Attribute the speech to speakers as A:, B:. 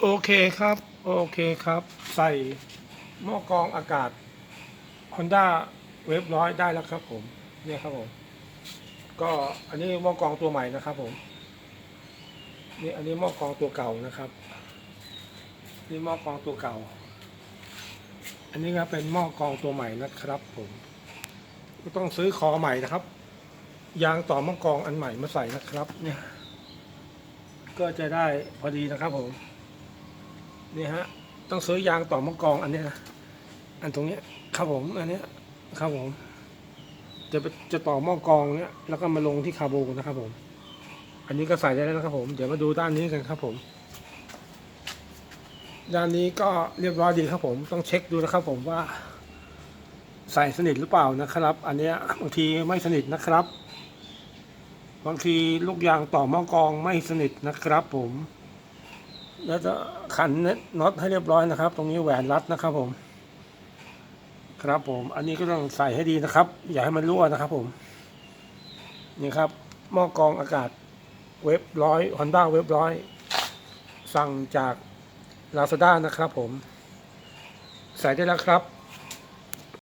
A: โอเคครับ โอเคครับ ใส่หม้อกรองอากาศ Honda เวฟร้อยได้แล้วครับผมเนี่ยครับผม ก็อันนี้หม้อกรองตัวใหม่นะครับผมนี่อันนี้หม้อกรองตัวเก่านะครับ นี่หม้อกรองตัวเก่า อันนี้ก็เป็นหม้อกรองตัวใหม่นะครับ ผมก็ต้องซื้อคอใหม่นะครับ ยางต่อหม้อกรองอันใหม่มาใส่นะครับ เนี่ย ก็จะได้พอดีนะครับผม นี่ฮะต้องซื้อยางต่อม้อกรองอันนี้นะอันตรงนี้ครับผมอันนี้ครับผม จะไปจะต่อหม้อกรองเนี้ยแล้วก็มาลงที่คาร์โบนะครับผม อันนี้ก็ใส่ได้แล้วครับผม เดี๋ยวมาดูด้านนี้กันครับผม ด้านนี้ก็เรียบร้อยดีครับผม ต้องเช็คดูนะครับผมว่า ใส่สนิทหรือเปล่านะครับ อันนี้บางทีไม่สนิทนะครับ บางทีลูกยางต่อหม้อกรองไม่สนิทนะครับผม แล้วจะขันน็อตให้เรียบร้อยนะครับ ตรงนี้แหวนรัดนะครับผม ครับผม อันนี้ก็ต้องใส่ให้ดีนะครับ อย่าให้มันรั่วนะครับผม นี่ครับหม้อกรองอากาศเว็บร้อยฮอนด้าเว็บร้อยสั่งจากลาซาด้านะครับผม ใส่ได้แล้วครับ